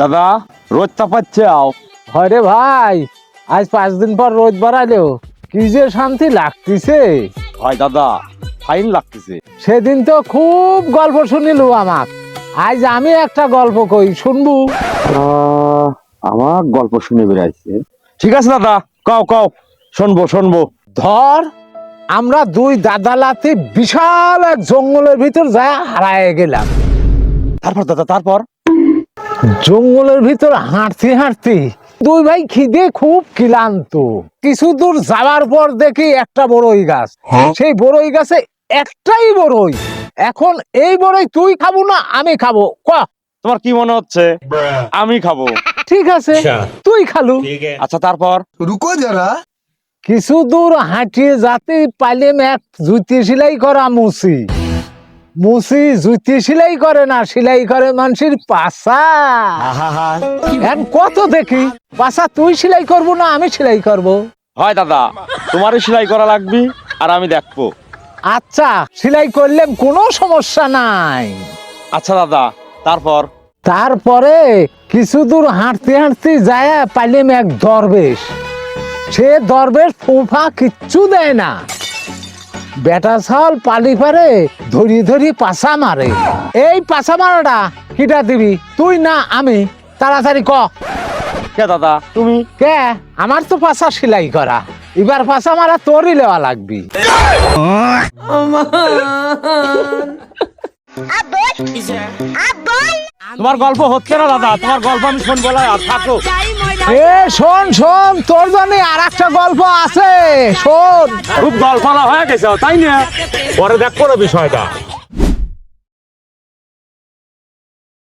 দাদা রোজ চাপাচ্ছে আও হয় রে ভাই আজ পাঁচ দিন পর রোদ বাড়ালো কি যে শান্তি লাগতেছে। হয় দাদা ফাইন লাগতেছে। সেদিন তো খুব গল্প শুনিলু আমার আজ আমি একটা গল্প কই শুনবু? আমার গল্প শুনে বেড়াইছে। ঠিক আছে দাদা কও কও শুনব শুনব। ধর আমরা দুই দাদালাতে বিশাল এক জঙ্গলের ভিতর যায় হারায় গেলাম। তারপর দাদা তারপর? জঙ্গলের ভিতর হাঁটতে হাঁটতে দুই ভাই খিদে খুব ক্লান্ত। কিছু দূর যাওয়ার পর দেখি একটা বড়ই গাছ। হ্যাঁ? সেই বড়ই গাছে একটাই বড়ই। এখন এই বড়ই তুই খাব না আমি খাব? ক? তোমার কি মনে হচ্ছে? আমি খাব। ঠিক আছে আচ্ছা। তুই খালু। আচ্ছা তারপর? রুকো যারা। কিছু দূর হাঁটিয়ে যাতে পাইলে এক জুতি সেলাই করা মুসি। মুসি জুতি সেলাই করে না সেলাই করে মানুষের পাশা এখন কত দেখি পাশা তুই সেলাই করব না আমি সেলাই করব? হয় দাদা তোমারই সেলাই করা লাগবে আর আমি দেখব। আচ্ছা সেলাই করলাম কোনো সমস্যা নাই। আচ্ছা দাদা তারপর? তারপরে কিছু দূর হাঁটতে হাঁটতে যায় পাইলেম এক দরবেশ। সে দরবেশ ফুফা কিচ্ছু দেয় না। বেটা ছাল পালি পারে ধরি ধরি পাশা মারে এই পাশা মারাটা কিটা দিবি তুই না আমি। তাড়াতাড়ি ক। কে দাদা তুমি? কে? আমার তো পাশা সেলাই করা এবার পাশা মারা তোরই লেওয়া লাগবি তোমার গল্প হচ্ছে না দাদা। তোমার গল্প আমি শুনব না আর থাকো। এ, শোন শোন, তোর জন্য আর একটা গল্প আছে, শোন। খুব গল্প হয়ে গেছে, তাই না? পরে দেখ না বিষয়টা।